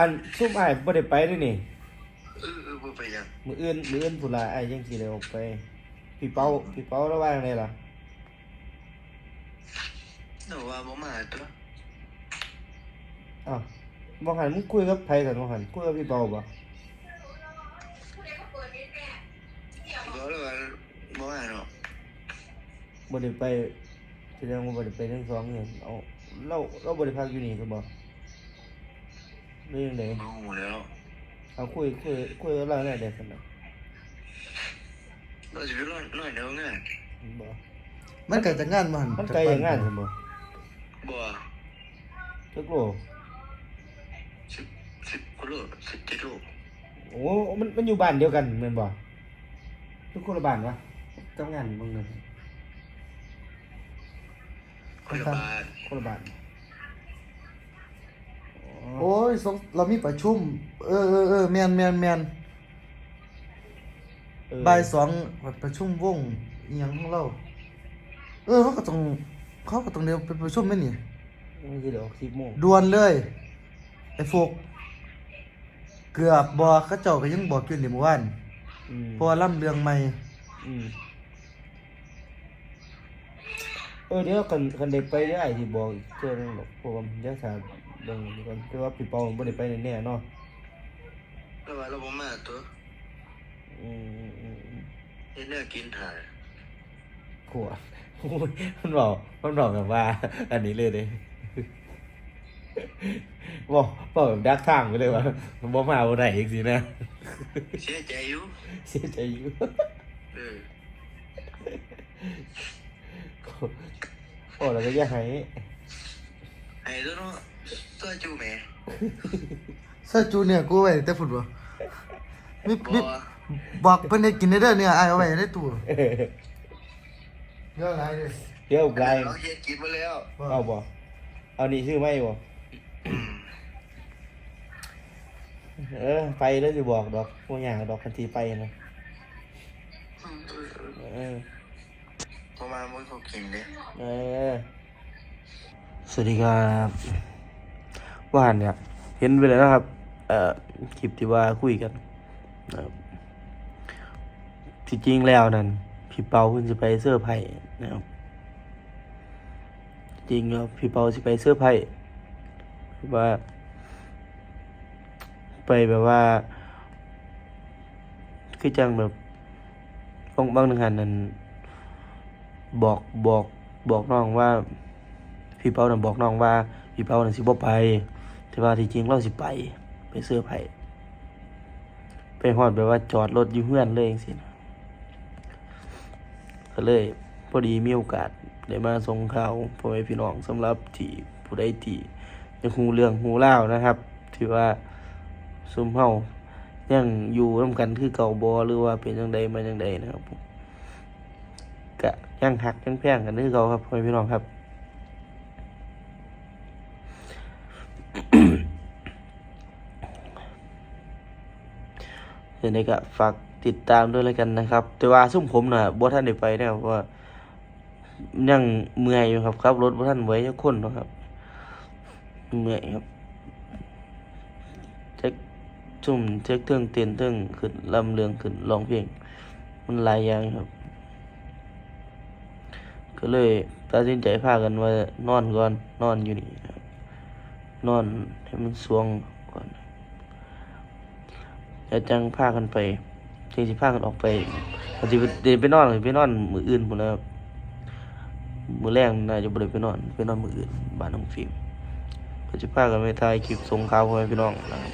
อันซุ่มอ้ายบ่ได้ไปเด้นี่ เออเออบ่ไปยังมื้ออื่นมื้ออื่นพุ่นล่ะอ้ายยังสิได้ออกไป พี่เปาพี่เปาแล้วว่าจังไดล่ะหนูว่าบ่มาตัวอ้าวบ่หันมึงคุยกับไผกันบ่หันคุยกับพี่เปาบ่บ่เลยว่าบ่มาเนาะบ่ได้ไปแสดงว่าบ่ได้ไปทั้งสองเนี่ยเอาเราเราบ่ได้พักอยู่นี่ซะบ่ เรื่องใดบ่ฮู้แล้วเอาคุยคุยคุยกับเราได้เด้ซั่นน่ะเราสิไปนอนนอนเดี๋ยวงานบ่มันไกลจากงานบ่หั่นมันไกลอย่างงานซั่นบ่บ่จักโลสิบสิบกิโลสิบกิโลโอ้มันมันอยู่บ้านเดียวกันแม่นบ่ทุกคนละบ้านวะทำงานมึงนึงคนละบ้านคนละบ้านโอ้ ยสงเรามีประชุม เออเออเออแม่นแม่นแม่นเออบ่ายสองประชุมวงอีหยังของเรา เออเขาก็ต้องเขาก็ต้องเดี๋ยวไปประชุมแม่นี่มันสิเดี๋ยว10โมงด่วนเลยไอ้พวกเกือบบ่เขาเจ้าก็ยังบอกอยู่ในหมู่บ้านอืมเพราะว่าล่ำเรื่องใหม่อืมเออเดี๋ยวคันคันได้ไปเดี๋ยวไอ้ที่บอกอีกเทื่อนึงหรอกเพราะว่าเดี๋ยวถ้าเบิ่งดีก่อนแต่ว่าพี่เปาบ่ได้ไปแน่ๆเนาะแล้วว่าเราบ่มาตัวอืมอืมอืมอืมเฮ็ดแนวกินถ่ายขวดโอ้ยมันบอกมันบอกแบบว่า อันนี้เลยเด้บอกบอกแบบดักทางไปเลยว่ามันบ่มาบ่ได้อีกสินะ เสียใจอยู่เสียใจอยู่เออโอ้แล้วก็อย่าให้ให้ตัวเนาะ ตัวจูแหม่ซาจูเนี่ยกูไว้แต่ฝุ่นบ่มีบ่มีบอกเพิ่นให้กินได้เด้อเนี่ยอ้ายเอาไว้ในตู้เยอะหลายเลยเดี๋ยวไกลเราเฮ็ดกินมาแล้วเอาบ่เอานี่ชื่อไม่บ่อืมเออไปแล้วสิบอกดอกบ่อยากดอกคันทีไปนะเออประมาณมื้อเขากินเด้เออสวัสดีครับ ว่านเนี่ย เห็นไปแล้วนะครับ เอ่อคลิปที่ว่าคุยกันนะครับที่จริงแล้วนั่นพี่เปาเพิ่นจะไปเสื้อไผ่นะครับจริงครับพี่เปาสิไปเสื้อไผ่ว่า ไปแบบว่า คือจังแบบบางบางหนึ่งหันนั่นบอกบอกบอกน้องว่า พี่เปาน่ะบอกน้องว่า พี่เปาน่ะสิบ่ไป แต่ว่าที่จริงเราสิไป ไปเสื้อไผ่ไปฮอดแบบว่าจอดรถอยู่เฮือนเลยจังซี่นก็เลยพอดีมีโอกาสได้มาส่งข่าวพ่อแม่พี่น้องสำหรับที่ผู้ใดที่ยังฮูเรื่องฮู้รานะครับ ที่ว่าซุมเฮายังอยู่ร่วมกันคือเก่าบ่หรือว่าเป็นจังใดมาจังใดนะครับก็ยังหักยังแพงกันคือเก่าครับพ่อแม่พี่น้องครับ เดี๋ยวนี้ก็ฝากติดตามด้วยแล้วกันนะครับ แต่ว่าซุ่มผมน่ะบ่ท่านได้ไปนะเพราะว่ายังเมื่อยอยู่ครับขับรถบ่ท่านไหวจักคนนะครับเมื่อยครับเช็คซุ่มเช็คเทิงเต้นเทิงขึ้นลำเรืองขึ้นร้องเพลงมันหลายอย่างครับ ก็เลยตัดสินใจพากันว่านอนก่อนนอนอยู่นี่ครับ นอนให้มันสวงก่อนแล้วจังพากันไปจริงสิพากันออกไปอาจจะเดินไปนอนหรือไปนอนมืออื่นพุ่นะครับมือแรกน่าจะบ่ได้ไปนอนไปนอนมืออื่นบ้านน้องฟิล์มก็จะพากันไปถ่ายคลิปส่งข่าวพ่อแม่พี่น้องนะครับ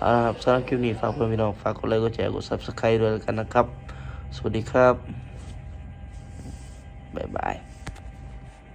เอาละครับสำหรับคลิปนี้ฝากพ่อแม่พี่น้องฝากกดไลค์กดแชร์กด Subscribe ด้วยกันนะครับ สวัสดีครับ บ๊ายบาย